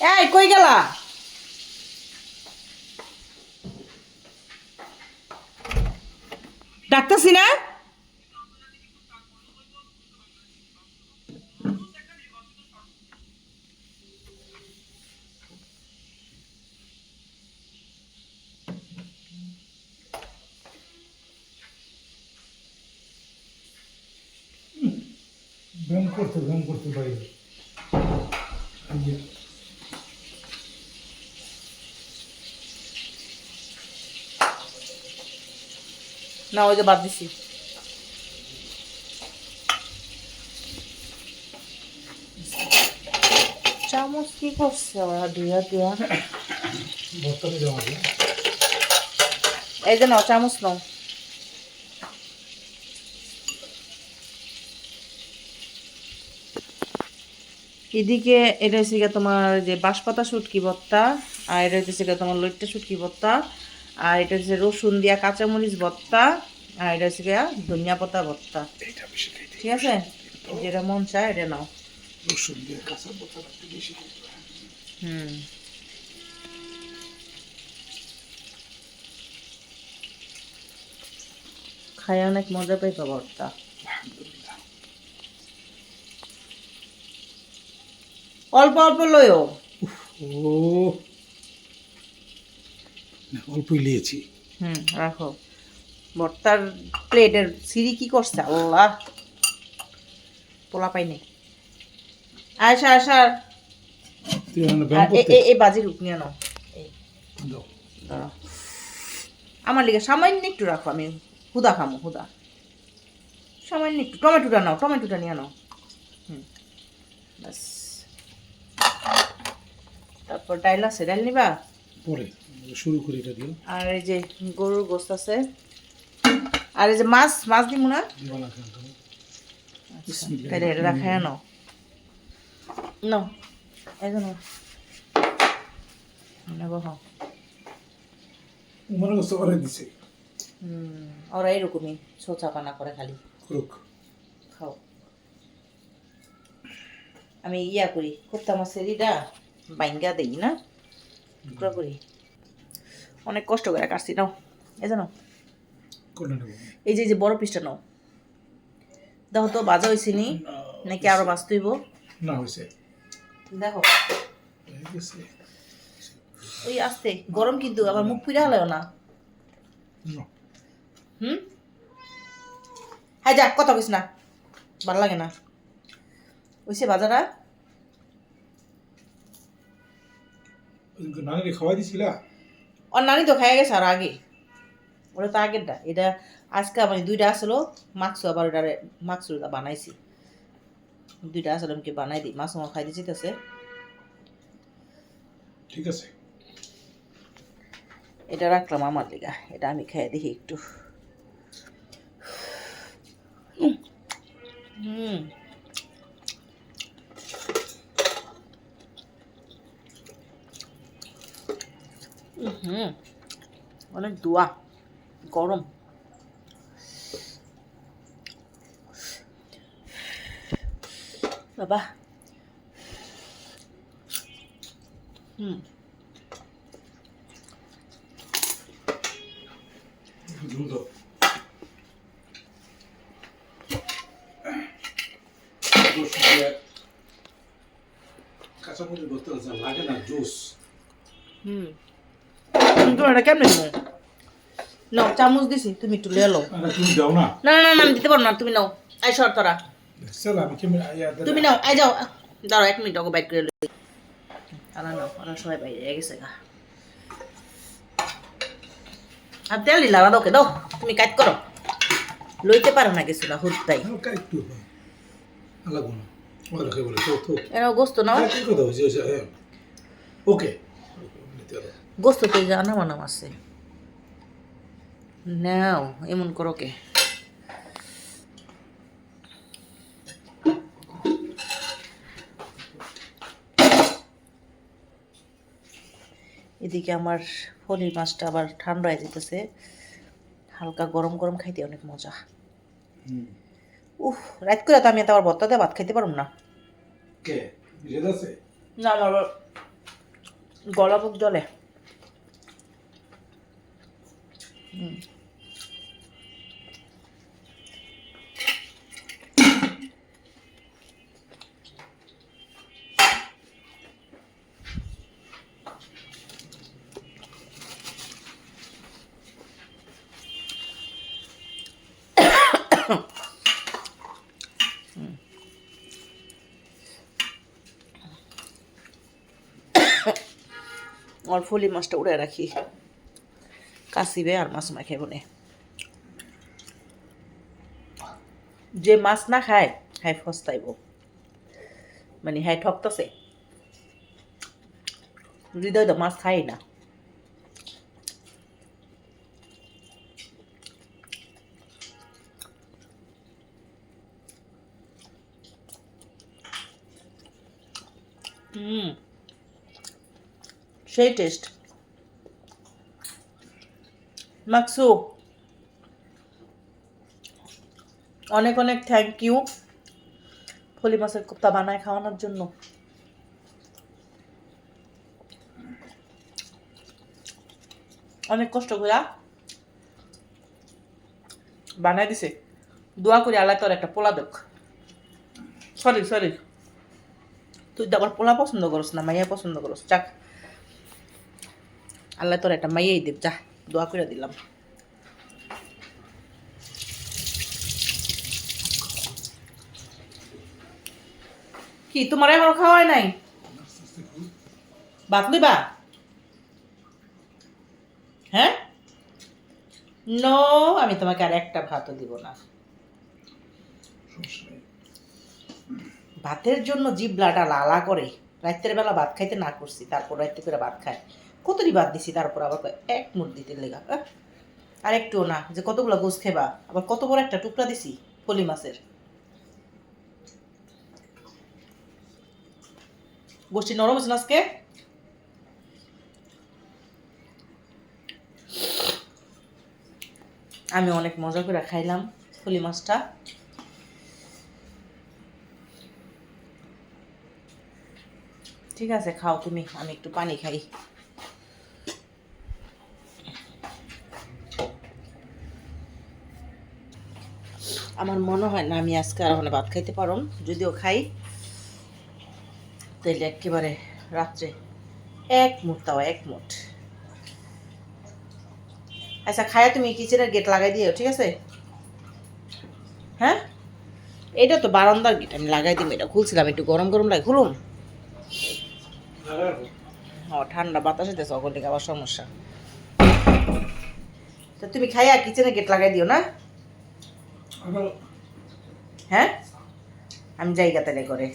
এই কই গেলা? ডাকতেছি না? ব্যায়াম করতে ব্যায়াম করতে বাইরে। না ওই যে বাদ দিছি। চামচ কি করছে ওরা দিয়া দিয়া এই যে নাও চামচ নাও। এদিকে এটা হচ্ছে গিয়ে তোমার যে বাঁশপাতা শুটকি ভর্তা আর এটা হচ্ছে গিয়ে তোমার লইট্টা শুটকি ভর্তা আর এটা হচ্ছে রসুন দিয়া কাঁচামরিচ ভর্তা আর এটা হচ্ছে গিয়া ধনিয়া পাতা ভর্তা। খাইতে ঠিক আছে? যেটা মন চায় এটা নাও। রসুন দিয়ে কাঁচা। হুম। খাই অনেক মজা পাই ভর্তা। আলহামদুলিল্লাহ। অল্প অল্প লইও। ও। অল্পই হুম রাখো। ভর্তার প্লেটের সিঁড়ি কি করছে? আল্লাহ। পোলা আয়সা তুই এখন ব্যায়াম করতে? এই বাজির নিয়ে নাও। আমার লিগে সামান্য একটু রাখো আমি হুদা খামো হুদা। সামান্য একটু। টমেটোটা নাও টমেটোটা নিয়ে নাও। হুম। বাস তারপর ডাইল আছে ডাইল নিবা? পরে। শুরু করি এটা দিও আর এই যে গরুর গোস্ত আছে। আর এই যে মাছ মাছ দিব না? তুমি। তাহলে এটা রাখায় নাও। নাও। নাও। হ্যাঁ। মনে করছে ওরে দিছে। ওরা এরকমই ছোচা পানা করে খালি। খাও। আমি ইয়া করি কোপ্তা মাছের ইটা বাইঙ্গা দেই না? টুকরা করি। অনেক কষ্ট করে কাটছি নাও এই জানো এই যে যে বড় পিসটা নাও। দেখো তো বাজা হয়েছে নি? নাকি আরও বাঁচতে হইব? না হয়েছে দেখো। ওই আস্তে গরম কিন্তু আবার মুখ পুড়ে হলেও না। হুম? হ্যাঁ যা কথা কইস না। ভালো লাগে না। ওইসে বাজারা ওদিনকে খাওয়াই দিছিলা? ওর নানি তো খাই গেছে আর আগে। ওটা তো আগেরটা। এটা আজকে মানে দুইটা আসলো মাক্স আবার ওটারে মাক্স ওটা বানাইছি। দুইটা আসলে আমি বানাই দিই? মাছ আমার খাই দিছি তাছে ঠিক আছে। এটা রাখলাম আমার লিগা। এটা আমি খাই দেখি একটু। হুম হুম অনেক দোয়া গরম। বাবা। হুম। কাঁচামরিচ বলতে আছে লাগে না জুস। হুম। তুমি এটা কেমনে নেব নাও চামচ দিছি তুমি একটু লিয়ে লো দাও না। না না আমি দিতে পারব না তুমি নাও। আই সর তোরা। তুমি নাও আই যাও। দাঁড়াও এক মিনিট ওকে বাইট করে লই। আনা নাও ওরা সবাই বাইরে গেছে গা। আর তেল দিলা না ওকে দাও। তুমি কাজ করো। লইতে পারো না কিছু না। তো এরা গোস্ত নাও। কি কথা হয়েছে হ্যাঁ। ওকে। গোস্ত তো যে আনাম আনাম আছে নাও এমন করো কে। এদিকে আমার পনির মাছটা আবার ঠান্ডা হয়ে যেতেছে। হালকা গরম গরম খাইতে অনেক মজা। উফ রাত করে তো আমি এত আবার ভর্তা দিয়ে ভাত খাইতে পারব না। না না গলা বুক জলে আর ফলি মাছটা উড়ে রাখি। কাশিবে আর মাছ মাখে বনে যে মাছ না খায় হাই ফস্তাইব। মানে হাই ঠকতেছে। হৃদয় তো মাছ খাই না। হুম। সেই টেস্ট মাকসু অনেক অনেক থ্যাংক ইউ ফলি মাছের কোপ্তা বানায় খাওয়ানোর জন্য। অনেক কষ্ট করে বানাই দিছে। দোয়া করি আল্লাহ তোর একটা পোলা দেখ। সরি সরি তুই তো আবার পোলা পছন্দ করস না, মাইয়া পছন্দ করস। চাক আল্লাহ তোর একটা মাইয়াই দেব, যা। দোয়া করে দিলাম। কি তোমার এখনও খাওয়াই নাই? ভাত লইবা? হ্যাঁ? নো আমি তোমাকে আর একটা ভাতও দিব না। ভাতের জন্য জিবলাটা লালা করে। রাত্রের বেলা ভাত খাইতে না করছি তারপর রাত্রে করে ভাত খায় কতটি বাদ দিছি? তারপর আবার এক মুঠ দিতে লেগা আর একটুও না, যে কতগুলো গোস খেবা? আবার কত বড় একটা টুকরা দিছি ফলি মাছের। গোষ্ঠী নরম হয়েছে আজকে? আমি অনেক মজা করে খাইলাম ফলি মাছটা। ঠিক আছে, খাও তুমি, আমি একটু পানি খাই। আমার মনে হয় না, আমি আজকে আর ওখানে ভাত খাইতে পারম যদিও খাই, তাইলে একেবারে রাত্রে এক মুঠ, তাও এক মুঠ। আচ্ছা খায়া তুমি কিচেনের গেট লাগাই দিও, ঠিক আছে? হ্যাঁ? এটা তো বারান্দার গেট, আমি লাগাই দিব, এটা খুলছিলাম, একটু গরম গরম লাগে, খুলুম? ও, ঠান্ডা বাতাসে দেশ অগলিক আবার সমস্যা। তা তুমি খাইয়া কিচেনে গেট লাগাই দিও না? হ্যাঁ? আমি জায়গা তাহলে করে।